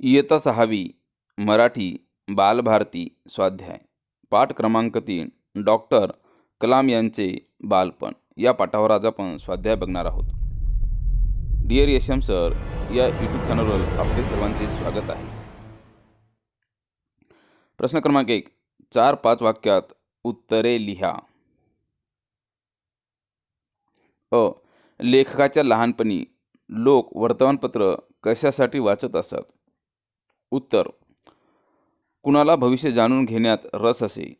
इयता सहावी मराठी बालभारती स्वाध्याय. पाठ क्रमांक तीन डॉक्टर कलाम यांचे बालपण. या पाठावर आज आपण स्वाध्याय बघणार आहोत. डिअर एम सर या यूट्यूब चॅनलवर आपले सर्वांचे स्वागत आहे. प्रश्न क्रमांक एक चार पाच वाक्यात उत्तरे लिहा. अ लेखकाच्या लहानपणी लोक वर्तमानपत्र कशासाठी वाचत असत? उत्तर. कुणाला भविष्य जाणून घेण्यात रस असे?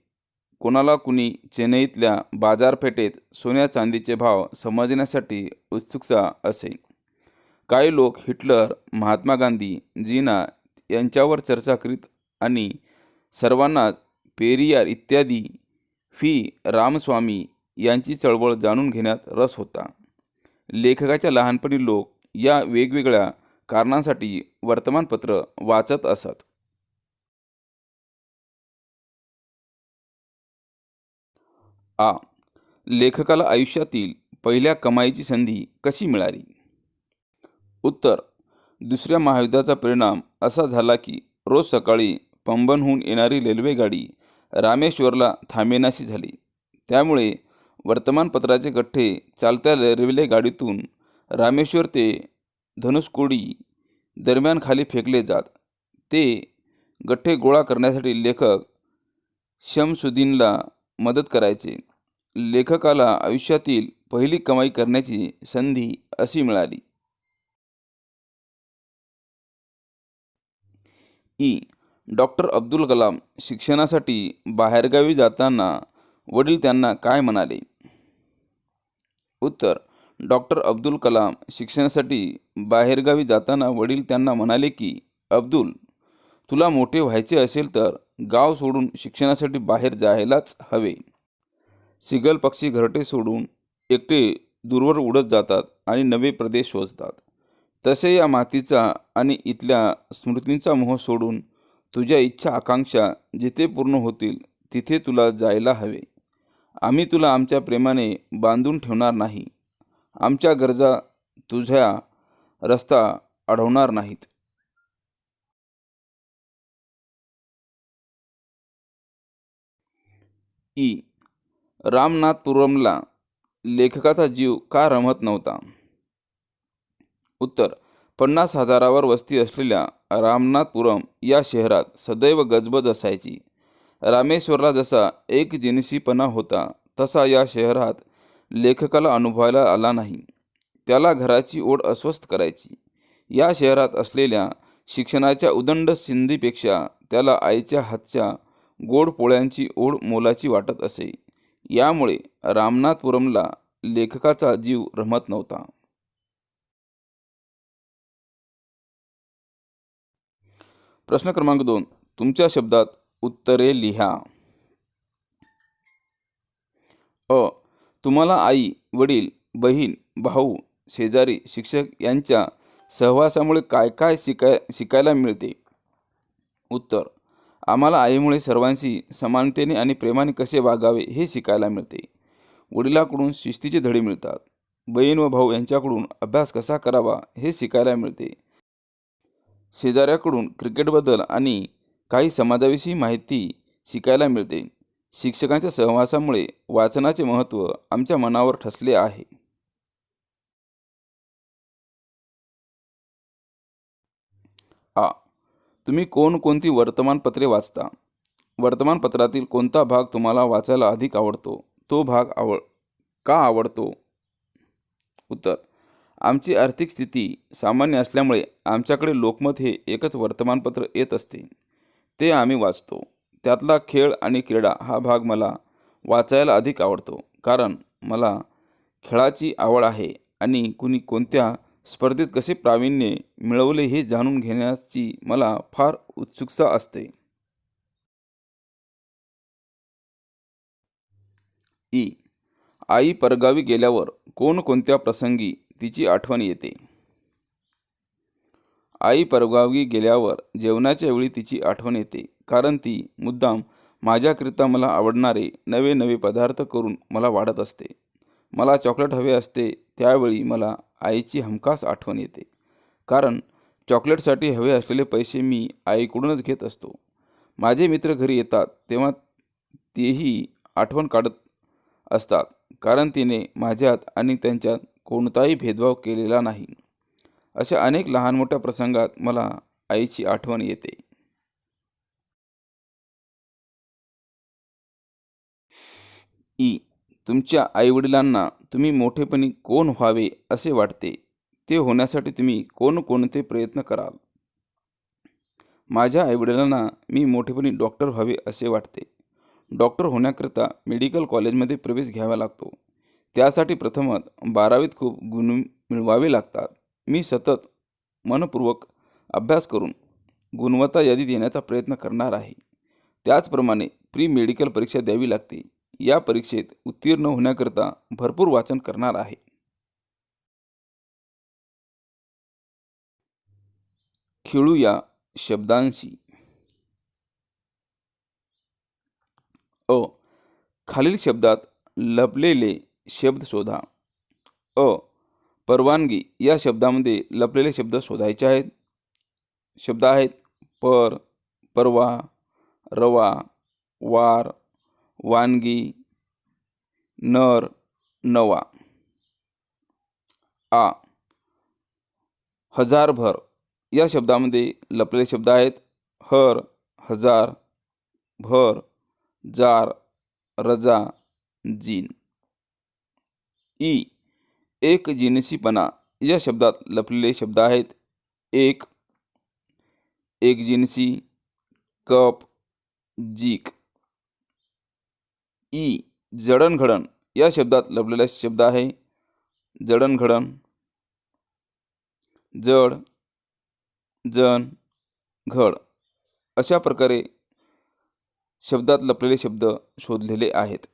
कोणाला कुणी चेन्नईतल्या बाजारपेठेत सोन्या चांदीचे भाव समजण्यासाठी उत्सुकता असे? काही लोक हिटलर महात्मा गांधी जीना यांच्यावर चर्चा करीत आणि सर्वांना पेरियार इत्यादी फी रामस्वामी यांची चळवळ जाणून घेण्यात रस होता. लेखकाच्या लहानपणी लोक या वेगवेगळ्या कारणांसाठी वर्तमानपत्र वाचत असत. आ. लेखकाला आयुष्यातील पहिल्या कमाईची संधी कशी मिळाली? उत्तर. दुसऱ्या महायुद्धाचा परिणाम असा झाला की रोज सकाळी पंबनहून येणारी रेल्वेगाडी रामेश्वरला थांबेनाशी झाली. त्यामुळे वर्तमानपत्राचे गठ्ठे चालत्या रेल्वेगाडीतून रामेश्वर ते धनुष्कोडी दरम्यान खाली फेकले जात. ते गठ्ठे गोळा करण्यासाठी लेखक शमसुद्दीनला मदत करायचे. लेखकाला आयुष्यातील पहिली कमाई करण्याची संधी अशी मिळाली. ई. डॉक्टर अब्दुल कलाम शिक्षणासाठी बाहेरगावी जाताना वडील त्यांना काय म्हणाले? उत्तर. डॉक्टर अब्दुल कलाम शिक्षणासाठी बाहेरगावी जाताना वडील त्यांना म्हणाले की अब्दुल तुला मोठे व्हायचे असेल तर गाव सोडून शिक्षणासाठी बाहेर जायलाच हवे. सिगल पक्षी घरटे सोडून एकटे दूरवर उडत जातात आणि नवे प्रदेश शोधतात. तसे या मातीचा आणि इथल्या स्मृतींचा मोह सोडून तुझ्या इच्छा आकांक्षा जिथे पूर्ण होतील तिथे तुला जायला हवे. आम्ही तुला आमच्या प्रेमाने बांधून ठेवणार नाही. आमच्या गरजा तुझ्या रस्ता अडवणार नाहीत. ई. रामनाथपुरमला लेखकाचा जीव का रमत नव्हता? उत्तर. पन्नास हजारावर वस्ती असलेल्या रामनाथपुरम या शहरात सदैव गजबज असायची. रामेश्वरला जसा एक जिनसीपणा होता तसा या शहरात लेखकाला अनुभवायला आला नाही. त्याला घराची ओढ अस्वस्थ करायची. या शहरात असलेल्या शिक्षणाच्या उदंड सिंधीपेक्षा त्याला आईच्या हातच्या गोड पोळ्यांची ओढ मोलाची वाटत असे. यामुळे रामनाथपुरमला लेखकाचा जीव रमत नव्हता. प्रश्न क्रमांक दोन. तुमच्या शब्दात उत्तरे लिहा. अ. तुम्हाला आई वडील बहीण भाऊ शेजारी शिक्षक यांच्या सहवासामुळे काय काय शिकाय शिकायला मिळते? उत्तर आम्हाला आईमुळे सर्वांशी समानतेने आणि प्रेमाने कसे वागावे हे शिकायला मिळते. वडिलाकडून शिस्तीचे धडे मिळतात. बहीण व भाऊ यांच्याकडून अभ्यास कसा करावा हे शिकायला मिळते. शेजाऱ्याकडून क्रिकेटबद्दल आणि काही समाजाविषयी माहिती शिकायला मिळते. शिक्षकांच्या सहवासामुळे वाचनाचे महत्त्व आमच्या मनावर ठसले आहे. तुम्ही कोणकोणती वर्तमानपत्रे वाचता? वर्तमानपत्रातील कोणता भाग तुम्हाला वाचायला अधिक आवडतो? तो भाग आवड का आवडतो? उत्तर आमची आर्थिक स्थिती सामान्य असल्यामुळे आमच्याकडे लोकमत हे एकच वर्तमानपत्र येत असते. ते आम्ही वाचतो. त्यातला खेळ आणि क्रीडा हा भाग मला वाचायला अधिक आवडतो. कारण मला खेळाची आवड आहे आणि कुणी कोणत्या स्पर्धेत कसे प्रावीण्य मिळवले हे जाणून घेण्याची मला फार उत्सुकता असते. ई. आई परगावी गेल्यावर कोणकोणत्या प्रसंगी तिची आठवण येते? आई परगावी गेल्यावर जेवणाच्या वेळी तिची आठवण येते कारण ती मुद्दाम माझ्याकरिता मला आवडणारे नवे नवे पदार्थ करून मला वाढत असते. मला चॉकलेट हवे असते त्यावेळी मला आईची हमखास आठवण येते. कारण चॉकलेटसाठी हवे असलेले पैसे मी आईकडूनच घेत असतो. माझे मित्र घरी येतात तेव्हा तेही आठवण काढत असतात. कारण तिने माझ्यात आणि त्यांच्यात कोणताही भेदभाव केलेला नाही. अशा अनेक लहान मोठ्या प्रसंगात मला आईची आठवण येते. तुमच्या आईवडिलांना तुम्ही मोठेपणी कोण व्हावे असे वाटते ते होण्यासाठी तुम्ही कोणकोणते प्रयत्न कराल? माझ्या आईवडिलांना मी मोठेपणी डॉक्टर व्हावे असे वाटते. डॉक्टर होण्याकरिता मेडिकल कॉलेजमध्ये प्रवेश घ्यावा लागतो. त्यासाठी प्रथमच बारावीत खूप गुण मिळवावे लागतात. मी सतत मनपूर्वक अभ्यास करून गुणवत्ता यादी देण्याचा प्रयत्न करणार आहे. त्याचप्रमाणे प्री मेडिकल परीक्षा द्यावी लागते. या परीक्षेत उत्तीर्ण होण्याकरता भरपूर वाचन करणार आहे. खेळूया शब्दांशी. अ. खालील शब्दात लपलेले शब्द शोधा. अ. परवानगी या शब्दामध्ये लपलेले शब्द शोधायचे आहेत. शब्द आहेत पर परवा रवा वार वानगी, नर, नवा. आ. हजारभर या शब्दामध्ये लपलेले शब्द आहेत. हर, हज़ार, भर, जार, रजा, जीन. ई. एक जिनसीपणा या शब्दात लपलेले शब्द आहेत. एक. एक जिनसी कप. जीक. ई जडणघडण. या शब्दात लपलेला शब्द आहे जडणघडण. जड जण घड अशा प्रकारे शब्दात लपलेले शब्द शोधलेले आहेत.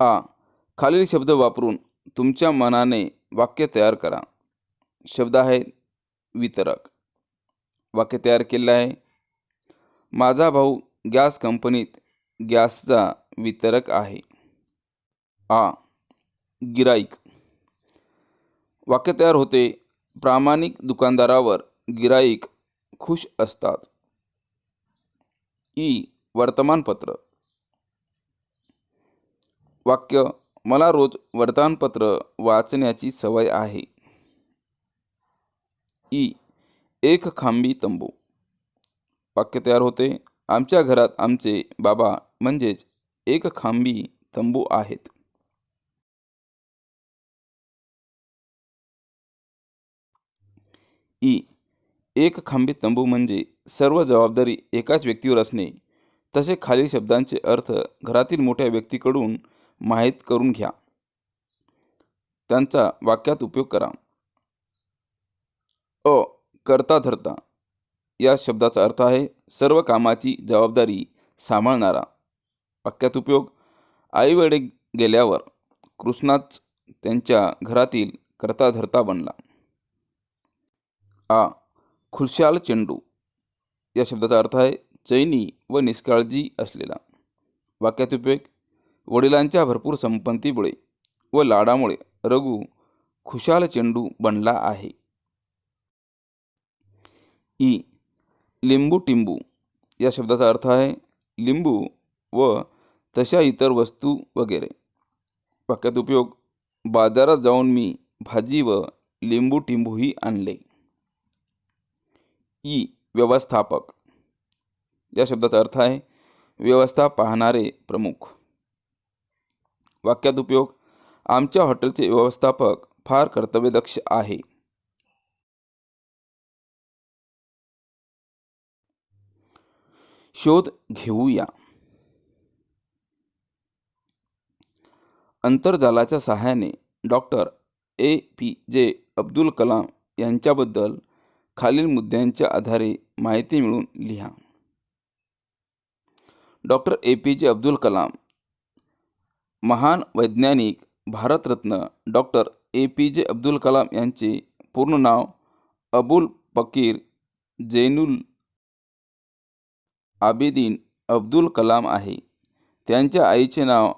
आ. खालील शब्द वापरून तुमच्या मनाने वाक्य तयार करा. शब्द आहे वितरक. वाक्य तयार केलं आहे. माझा भाऊ गॅस कंपनीत गॅसचा वितरक आहे. आ. गिराईक. वाक्य तयार होते प्रामाणिक दुकानदारावर गिराईक खुश असतात. ई. वर्तमानपत्र. वाक्य मला रोज वर्तमानपत्र वाचण्याची सवय आहे. ई. एक खांबी तंबू. वाक्य तयार होते. आमच्या घरात आमचे बाबा म्हणजेच एक खांबी तंबू आहेत. ई एक खांबी तंबू म्हणजे सर्व जबाबदारी एकाच व्यक्तीवर असणे. तसे खालील शब्दांचे अर्थ घरातील मोठ्या व्यक्तीकडून माहीत करून घ्या. त्यांचा वाक्यात उपयोग करा. अ. करता धरता. या शब्दाचा अर्थ आहे सर्व कामाची जबाबदारी सांभाळणारा. वाक्यात उपयोग आईवडील गेल्यावर कृष्णाच त्यांच्या घरातील करता धरता बनला. आ. खुशाल चेंडू. या शब्दाचा अर्थ आहे चैनी व निष्काळजी असलेला. वाक्यात उपयोग वडिलांच्या भरपूर संपत्तीमुळे व लाडामुळे रघु खुशाल चेंडू बनला आहे. ई. लिंबू टिंबू या शब्दाचा अर्थ आहे लिंबू व तशा इतर वस्तू वगैरे. वाक्यात उपयोग बाजारात जाऊन मी भाजी व लिंबू टिंबूही आणले. ई व्यवस्थापक. या शब्दाचा अर्थ आहे व्यवस्था पाहणारे प्रमुख. वाक्यात उपयोग आमच्या हॉटेलचे व्यवस्थापक फार कर्तव्यदक्ष आहे. शोध घेऊया. अंतर्जालाच्या सहाय्याने doctor A. P. J. Abdul Kalam यांच्याबद्दल खालील मुद्द्यांच्या आधारे माहिती मिळवून लिहा. Doctor A. P. J. Abdul Kalam महान वैज्ञानिक Bharat Ratna doctor A. P. J. Abdul Kalam यांचे पूर्ण नाव अबुल पकीर जैनुल आबेदीन अब्दुल कलाम आहे. त्यांच्या आईचे नाव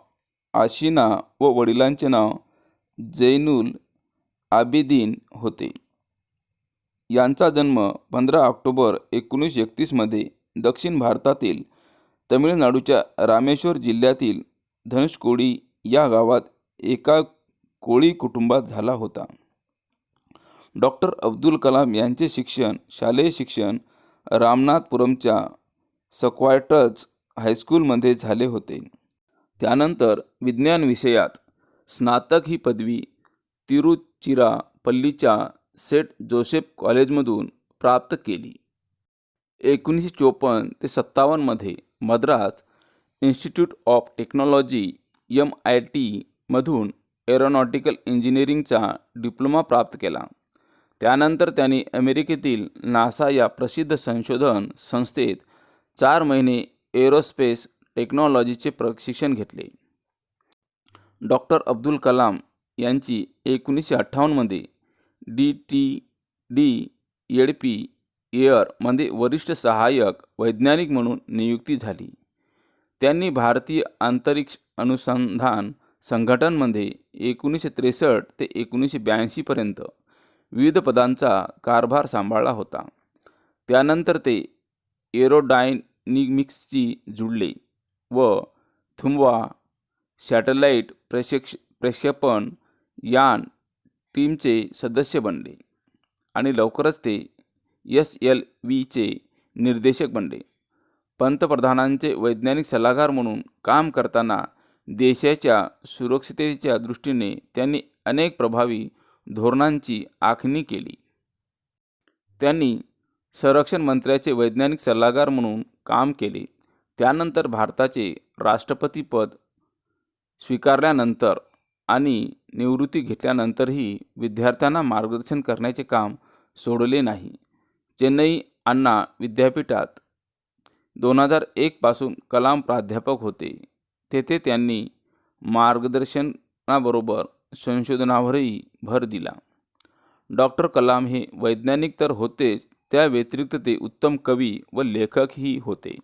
आशिना व वडिलांचे नाव जैनुल आबेदीन होते. यांचा जन्म पंधरा ऑक्टोबर एकोणीसशे एकतीसमध्ये दक्षिण भारतातील तमिळनाडूच्या रामेश्वर जिल्ह्यातील धनुषकोडी या गावात एका कोळी कुटुंबात झाला होता. डॉक्टर अब्दुल कलाम यांचे शिक्षण शालेय शिक्षण रामनाथपुरमच्या सक्वायटर्स हायस्कूलमध्ये झाले होते. त्यानंतर विज्ञान विषयात स्नातक ही पदवी तिरुचिरापल्लीच्या सेंट जोसेफ कॉलेजमधून प्राप्त केली. एकोणीसशे चोपन्न ते सत्तावन्नमध्ये Madras institute of technology M I टीमधून aeronautical इंजिनिअरिंगचा डिप्लोमा प्राप्त केला. त्यानंतर त्यांनी अमेरिकेतील नासा या प्रसिद्ध संशोधन संस्थेत चार महिने एरोस्पेस टेक्नॉलॉजीचे प्रशिक्षण घेतले. डॉक्टर अब्दुल कलाम यांची एकोणीसशे अठ्ठावन्नमध्ये डी टी डी एडपी एअरमध्ये वरिष्ठ सहाय्यक वैज्ञानिक म्हणून नियुक्ती झाली. त्यांनी भारतीय अंतरिक्ष अनुसंधान संघटनमध्ये एकोणीसशे त्रेसष्ट ते एकोणीसशे ब्याऐंशीपर्यंत विविध पदांचा कारभार सांभाळला होता. त्यानंतर ते निमिक्सची जुळले व थुंबवा सॅटेलाईट प्रक्षेक्ष प्रक्षेपण यान टीमचे सदस्य बनले आणि लवकरच ते एस एल व्हीचे निर्देशक बनले. पंतप्रधानांचे वैज्ञानिक सल्लागार म्हणून काम करताना देशाच्या सुरक्षिततेच्या दृष्टीने त्यांनी अनेक प्रभावी धोरणांची आखणी केली. त्यांनी संरक्षण मंत्र्याचे वैज्ञानिक सल्लागार म्हणून काम केले. त्यानंतर भारताचे राष्ट्रपतीपद स्वीकारल्यानंतर आणि निवृत्ती घेतल्यानंतरही विद्यार्थ्यांना मार्गदर्शन करण्याचे काम सोडले नाही. चेन्नई अण्णा विद्यापीठात दोन हजार एकपासून कलाम प्राध्यापक होते. तेथे त्यांनी मार्गदर्शनाबरोबर संशोधनावरही भर दिला. डॉक्टर कलाम हे वैज्ञानिक तर होतेच त्या व्यतिरिक्त ते उत्तम कवी व लेखकही होते.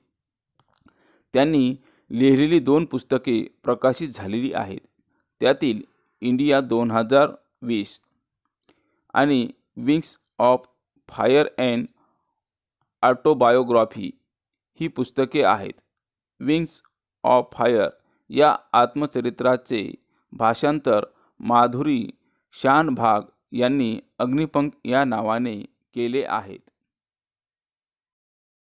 त्यांनी लिहिलेली दोन पुस्तके प्रकाशित झालेली आहेत. त्यातील इंडिया दोन हजार वीस आणि wings of fire and autobiography ही पुस्तके आहेत. विंग्स ऑफ फायर या आत्मचरित्राचे भाषांतर माधुरी शान भाग यांनी अग्निपंख या नावाने केले आहेत.